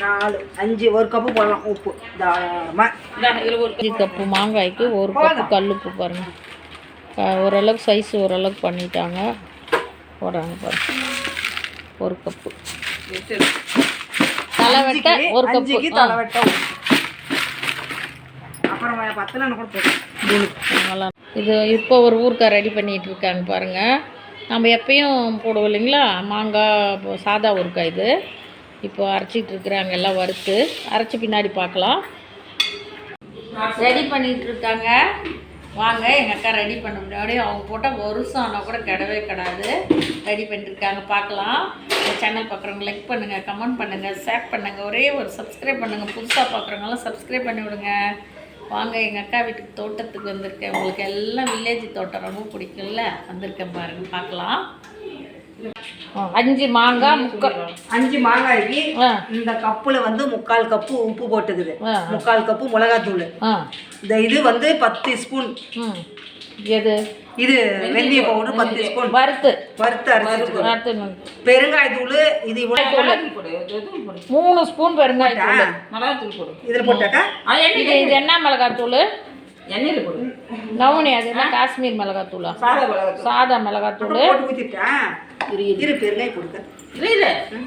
நாலு அஞ்சு ஒரு கப்பு போடலாம். உப்பு. தாராளமாக அஞ்சு கப்பு மாங்காய்க்கு ஒரு கப்பு கல்லுப்பு பாருங்க. அஹ் ஓரளவுக்கு சைஸ் ஓரளவுக்கு பண்ணிட்டாங்க. போடுறாங்க பாருங்க. ஒரு கப்பு. தலைவெட்ட ஒரு கப்பு. அஞ்சுக்கு தலை வெட்ட உப்பு. அப்புறம் பத்தலன்னு கூட போதும் நல்லா இது இப்போ ஒரு ஊறுகாய் ரெடி பண்ணிட்டு இருக்காங்க பாருங்க. நம்ம எப்பயும் போடுவோம் இல்லைங்களா? மாங்காய் சாதா ஊறுகாய் இது. இப்போ அரைச்சிட்டு இருக்கிறாங்க எல்லாம் வறுத்து. அரைச்சி பின்னாடி பார்க்கலாம். ரெடி பண்ணிகிட்டு இருக்காங்க. வாங்க எங்கள் அக்கா ரெடி பண்ண முன்னாடி அவங்க போட்டால் வருஷம் ஆனால் கூட கிடவே கிடாது. ரெடி பண்ணிட்டுருக்காங்க பார்க்கலாம். இந்த சேனல் பார்க்குறவங்க லைக் பண்ணுங்கள் கமெண்ட் பண்ணுங்கள் ஷேர் பண்ணுங்கள் ஒரே ஒரு சப்ஸ்கிரைப் பண்ணுங்கள் புதுசாக பார்க்குறவங்களாம் சப்ஸ்கிரைப் பண்ணி விடுங்க. வாங்க எங்கள் அக்கா வீட்டுக்கு தோட்டத்துக்கு வந்திருக்கேன். உங்களுக்கு எல்லாம் வில்லேஜ் தோட்டம் ரொம்ப பிடிக்கும்ல? வந்திருக்கேன் பாருங்கள் பார்க்கலாம். அஞ்சு மாங்காய் முக்கால் அஞ்சு மாங்காய்க்கு இந்த கப்புல வந்து முக்கால் கப்பு உப்பு போட்டுக்குது. முக்கால் கப்பு மிளகாத்தூள். ஆ. இந்த இது வந்து பத்து ஸ்பூன். எது? இது வெந்தய பவுடர். பத்து ஸ்பூன். வறுத்து. வறுத்து அரைச்சிட்டு வறுத்து பெருங்காயத்தூள் இது மூணு ஸ்பூன் பெருங்காயத்தூள். இதில் போட்டாக்கா? இது இது என்ன மிளகாத்தூள்? எண்ணெயில் போடு. கவுனி அது என்ன? காஷ்மீர் மிளகாத்தூளா? சாதா மிளகாத்தூள்.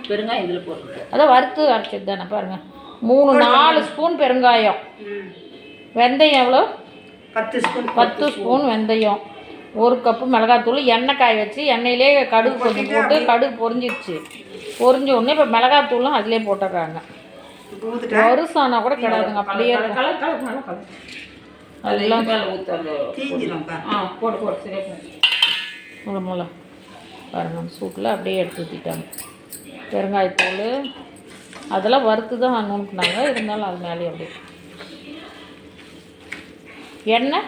பெருங்காயம் இதில் போடுறது அதான் வறுத்து அரைச்சது தானே பாருங்க. மூணு நாலு ஸ்பூன் பெருங்காயம். வெந்தயம் எவ்வளோ? பத்து ஸ்பூன். பத்து ஸ்பூன் வெந்தயம். ஒரு கப்பு மிளகாத்தூள். எண்ணெய் காய வச்சு எண்ணெயிலே கடுகு கொஞ்சம் போட்டு கடுகு பொரிஞ்சிருச்சு. பொரிஞ்ச உடனே இப்போ மிளகாத்தூளும் அதிலே போட்டுடுறாங்க வருஷம் ஆனால் கூட கிடாதுங்க. அப்படியே எல்லாம் மேலே ஊற்று அந்த தீஞ்சிடும்ப்பா ஆ போடு போடு சரியா போடு முளை பாருங்க சூட்டில் அப்படியே எடுத்து ஊற்றிட்டாங்க பெருங்காயத்தூள். அதெல்லாம் வறுத்து தான் நுணுக்குனாங்க இருந்தாலும் அது மேலே அப்படியே. எண்ணெய்?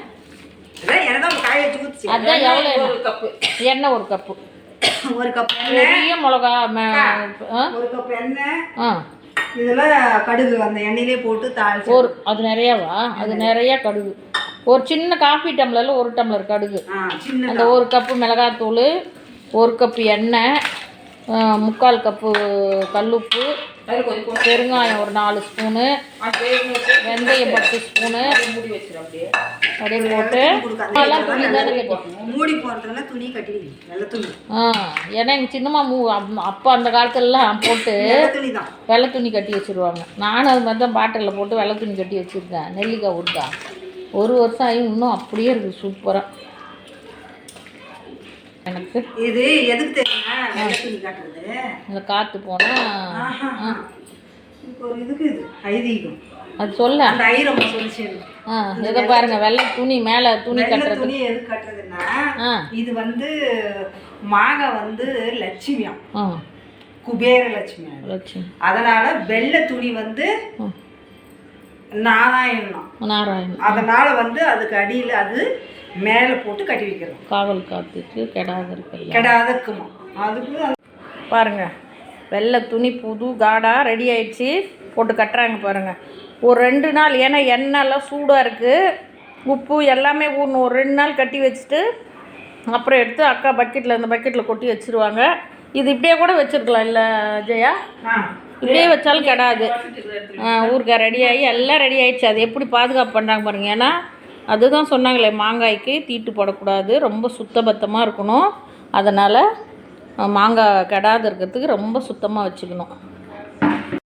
அதான் எவ்வளோ ஒரு எண்ணெய் கப்பு. எண்ணெய் ஒரு கப்பு. ஒரு கப் பெரிய மிளகா ஒரு கப் எண்ணெய். ஆ. இதில் கடுகு அந்த எண்ணெயிலே போட்டு தாளிச்சு ஒரு அது நிறையாவா? அது நிறைய கடுகு. ஒரு சின்ன காஃபி டம்ளரில் ஒரு டம்ளர் கடுகு. அந்த ஒரு கப்பு மிளகாத்தூள் ஒரு கப்பு எண்ணெய் முக்கால் கப்பு கல்லுப்பு பெருங்காயம் ஒரு நாலு ஸ்பூனு. வெந்தயம் பத்து ஸ்பூனு அப்படியே போட்டு எல்லாம் துணி தானே கட்டி ஆ ஏன்னா எங்கள் சின்னம்மா மூ அப்- அப்போ அந்த காலத்துலலாம் போட்டு வெள்ளை துணி கட்டி வச்சுருவாங்க. நானும் அது மாதிரி தான் பாட்டிலில் போட்டு வெள்ளை துணி கட்டி வச்சுருக்கேன். நெல்லிக்காய் ஊறுக்கா ஒரு வருஷம் ஆகி இன்னும் அப்படியே இருக்குது சூப்பராக எனக்கு இது எதுக்கு தெரியுமா? இந்த காற்று போனால் ஒரு இதுக்கு இது ஐதீகம். அது சொல்ல. ஆ இதை பாருங்க வெள்ளை துணி மேலே துணி கட்டுறது. துணி எதுக்கு கட்டுறதுன்னா இது வந்து மாங்காய் வந்து லட்சுமியம். குபேர லட்சுமியம் லட்சுமி. அதனால வெள்ளை துணி வந்து நாராயணம். நாராயணன் அதனால வந்து அதுக்கு அடியில் அது மேலே போட்டு கட்டி வைக்கிறோம் காவல் காத்துக்கு கெடாது இருக்கிறது கெடாதக்குமா அதுக்கு அந்த- பாருங்க வெள்ளை துணி புது காடா ரெடி ஆயிடுச்சு. போட்டு கட்டுறாங்க பாருங்க. ஒரு ரெண்டு நாள் ஏன்னா எண்ணெய்லாம் சூடாக இருக்குது உப்பு எல்லாமே ஊறணும். ஒரு ரெண்டு நாள் கட்டி வச்சுட்டு அப்புறம் எடுத்து அக்கா பக்கெட்டில் இந்த பக்கெட்டில் கொட்டி வச்சுருவாங்க. இது இப்படியே கூட வச்சுருக்கலாம் இல்லை ஜெயா? ஆ. இப்படியே வச்சாலும் கெடாது. ஊறுகாய் ரெடி ஆகி எல்லாம் ரெடி ஆயிடுச்சு அது எப்படி பாதுகாப்பு பண்ணுறாங்க பாருங்க. ஏன்னா அதுதான் சொன்னாங்களே மாங்காய்க்கு தீட்டு போடக்கூடாது. ரொம்ப சுத்தபத்தமாக இருக்கணும். அதனால் மாங்காய் கெடாது இருக்கிறதுக்கு ரொம்ப சுத்தமாக வச்சுக்கணும்.